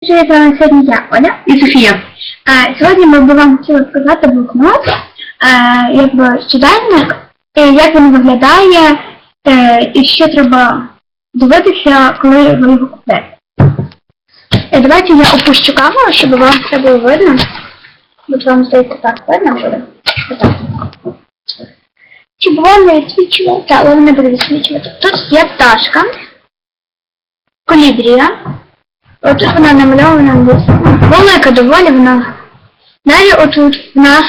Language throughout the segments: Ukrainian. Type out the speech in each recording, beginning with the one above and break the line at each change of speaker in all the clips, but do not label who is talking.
Привіт, вам сьогодні я, Оля.
І Софія.
А, сьогодні ми б вам хотіли показати блокнот, а, якби щоденник, і як він виглядає, е, і що треба дивитися, коли ви його купуєте. Е, Давайте я опущу камеру, щоб вам все було видно. От вам здається так видно буде. Отак. Чи б вам не відсвічувало? Так, воно не буде відсвічувати. Тут є пташка, колібрія. Отут вона намальована. Велика доволі вона. Далі отут в нас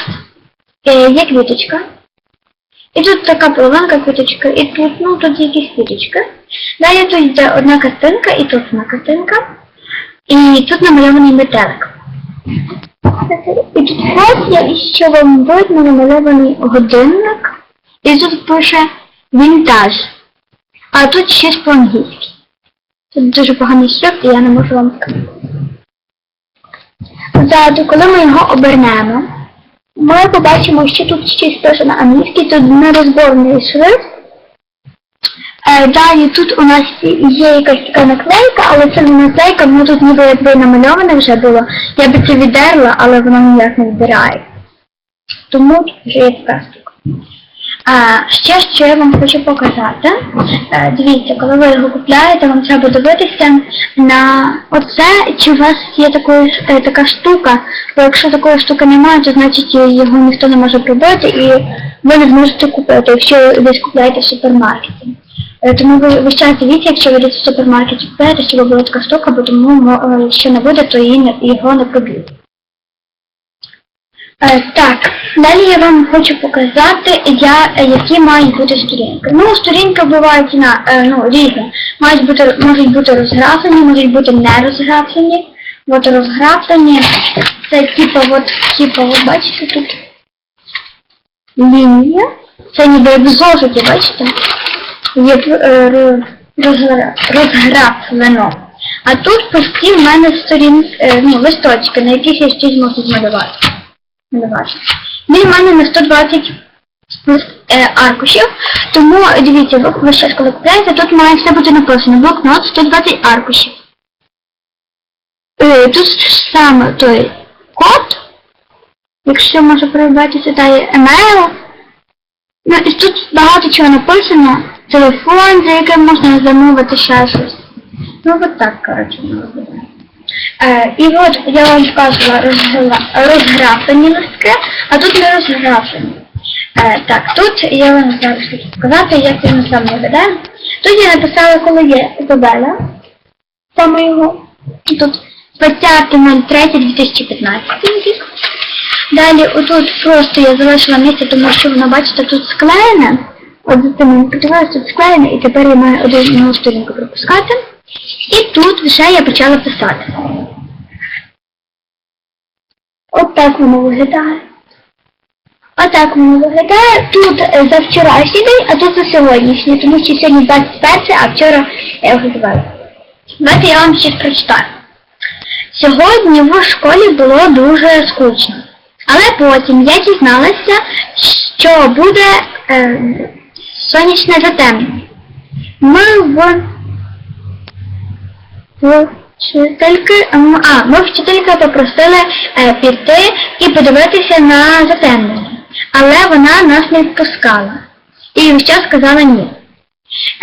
е, є квіточка. І тут така половинка квіточка, і тут, ну, тут якісь квіточки. Далі тут йде одна картинка, і тут одна картинка. І тут намальований метелик. І тут ось є, що вам видно намальований годинник. І тут пише вінтаж. А тут щось по-англійськи. Дуже поганий шрифт, і я не можу вам сказати. Ззаду, коли ми його обернемо, ми побачимо, що тут щось пише на англійській, тут нерозборний шрифт. Е, далі тут у нас є якась така наклейка, але це не наклейка, воно тут ніби якби намальоване вже було. Я би це віддерла, але воно ніяк не відбирає. Тому тут вже є штука. А, ще що я вам хочу показати. Е, дивіться, коли ви його купляєте, вам треба дивитися на оце, чи у вас є такої, е, така штука, бо якщо такої штуки немає, то значить його ніхто не може пробити і ви не зможете купити, якщо ви купляєте в супермаркеті. Е, Тому ви весь час дивіться, якщо ви десь в супермаркеті купуєте, щоб була така штука, бо тому е, якщо не буде, то її його не проб'ють. Е, так, далі я вам хочу показати, я, які мають бути сторінки. Ну, сторінки бувають на, е, ну, різні. Мають бути, можуть бути розграфлені, можуть бути не розграфлені. От розграфлені, це типу, от, типу, от бачите тут лінія. Це ніби як в зошиті, бачите? Є е, ро- розгра- розграфлено. А тут пусті в мене сторінки, е, ну, листочки, на яких я щось можу змалювати. Малювати. Він в мене на 120 лист- е, аркушів, тому дивіться, ви щас коли купляєте, тут має все бути написано. Блокнот 120 аркушів. Е, тут саме той код, якщо може та є емейл. Ну, і тут багато чого написано. Телефон, за яким можна замовити ще щось. Ну, от так, коротше, виглядає. Е, і от я вам показувала розграфлені листки, а тут не розграфлені. Е, так, тут я вам зараз хочу показати, як він сам виглядає. Тут я написала, коли є Ізабеля, саме його. Тут 20.03.2015 рік. Далі отут просто я залишила місце, тому що воно, бачите, тут склеєне. От за цим подивилася, тут склеєне, і тепер я маю одну сторінку пропускати. І тут вже я почала писати. От воно виглядає. Отак воно виглядає. Тут е, за вчорашній день, а тут за сьогоднішній, тому що сьогодні 21, а вчора я його забрала. Давайте я вам щось прочитаю. Сьогодні в школі було дуже скучно. Але потім я дізналася, що буде е, сонячне затемнення. Ми в вчительки, а, ми вчителька попросили е, піти і подивитися на затемнення. Але вона нас не впускала. І весь сказала ні.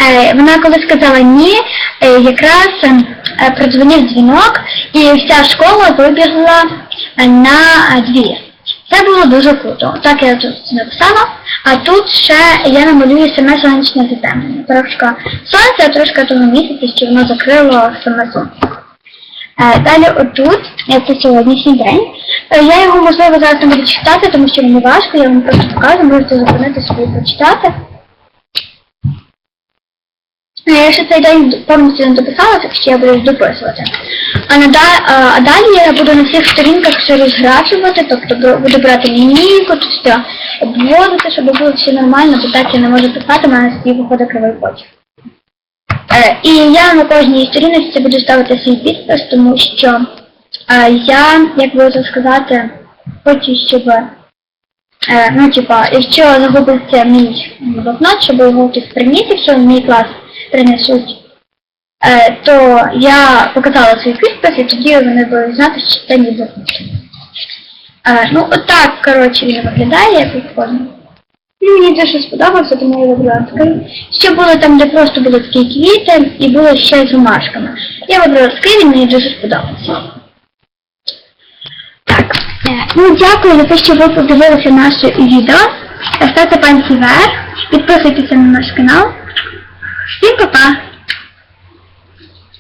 Е, вона коли сказала ні, е, якраз ем, е, продзвонив дзвінок і вся школа вибігла на е, двір. Це було дуже круто. Так я тут написала. А тут ще я намалюю саме сонячне затемнення. Сонце, а трошки того місяця, що воно закрило саме сонце. Е, Далі отут, це сьогоднішній день. Е, Я його можливо зараз не буду читати, тому що мені важко, я вам просто показую, можете зупинити собі прочитати. Е, Я ще цей день повністю не дописала, так що я буду дописувати. А, нада- а, далі я буду на всіх сторінках все розграчувати, тобто буду брати лінійку, тут все обводити, щоб було все нормально, бо так я не можу писати, в мене свій виходить кривий почерк. Е, і я на кожній сторіночці буду ставити свій підпис, тому що е, я, як би це сказати, хочу, щоб, е, ну, типа, якщо загубиться мій блокнот, щоб його хтось приніс, якщо в мій клас принесуть е, то я показала свій підпис, і тоді вони будуть знати, що це забув. Е, ну, отак, коротше, він виглядає прикольно. Ну, Мені дуже сподобався, тому я вибрала такий. Ще було там, де просто були такі квіти, і було ще з ромашками. Я вибрала такий, він мені дуже сподобався. Так, е, ну дякую за те, що ви подивилися наше відео. Ставте пальці вверх, підписуйтеся на наш канал. Всім па-па!